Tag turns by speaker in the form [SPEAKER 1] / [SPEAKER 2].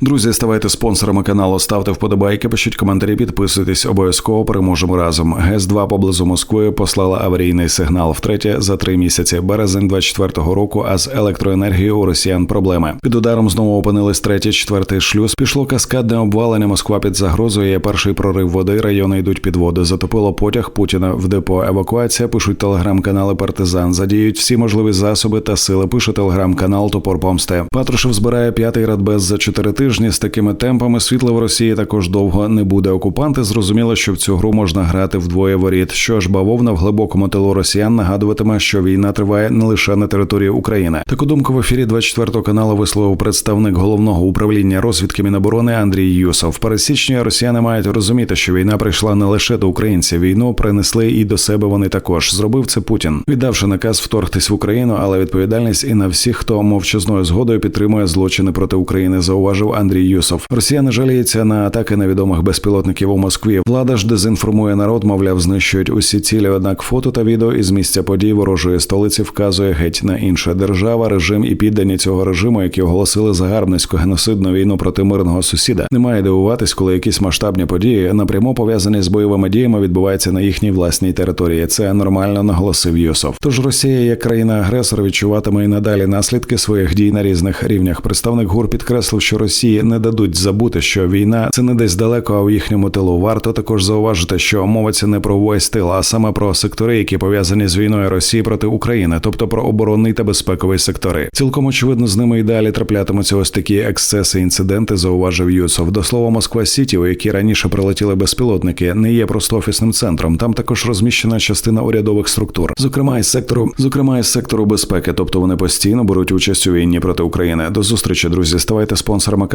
[SPEAKER 1] Друзі, ставайте спонсорами каналу, ставте вподобайки, пишіть коментарі, підписуйтесь. Обов'язково переможемо разом. ГЕС 2 поблизу Москви послала аварійний сигнал. Втретє за три місяці. Березень 24-го року. А з електроенергією у росіян проблеми. Під ударом знову опинились третій, четвертий шлюз. Пішло каскадне обвалення. Москва під загрозою. Є перший прорив води. Райони йдуть під воду. Затопило потяг Путіна в депо. Евакуація. Пишуть телеграм-канали Партизан. Задіють всі можливі засоби та сили. Пише телеграм-канал Топор Помсти. Патрушев збирає п'ятий радбез за чотири тижні. З такими темпами світла в Росії також довго не буде. Окупанти зрозуміли, що в цю гру можна грати вдвоє воріт. Що ж, бавовна в глибокому тилу росіян нагадуватиме, що війна триває не лише на території України. Таку думку в ефірі 24 каналу висловив представник головного управління розвідки Міноборони Андрій Юсов. Пересічні росіяни мають розуміти, що війна прийшла не лише до українців. Війну принесли і до себе вони також. Зробив це Путін, віддавши наказ вторгтись в Україну, але відповідальність і на всіх, хто мовчазною згодою підтримує злочини проти України, зауважив Андрій Юсов. Росіяни жаліються на атаки невідомих безпілотників у Москві. Влада ж дезінформує народ, мовляв, знищують усі цілі. Однак фото та відео із місця подій ворожої столиці вказує геть на інше держава, режим і піддані цього режиму, які оголосили загарбницьку геноцидну війну проти мирного сусіда. Немає дивуватись, коли якісь масштабні події напряму пов'язані з бойовими діями відбуваються на їхній власній території. Це нормально наголосив Юсов. Тож Росія, як країна-агресор, відчуватиме і надалі наслідки своїх дій на різних рівнях. Представник ГУР підкреслив, що Росії не дадуть забути, що війна це не десь далеко, а у їхньому тилу. Варто також зауважити, що мовиться не про весь тил, а саме про сектори, які пов'язані з війною Росії проти України, тобто про оборонний та безпековий сектори. Цілком очевидно, з ними і далі траплятимуться ось такі ексцеси, інциденти, зауважив Юсов. До слова, Москва Сіті, у якій раніше прилетіли безпілотники, не є просто офісним центром. Там також розміщена частина урядових структур, зокрема із сектору, зокрема із сектору безпеки, тобто вони постійно беруть участь у війні проти України. До зустрічі, друзі. Ставайте спонсорами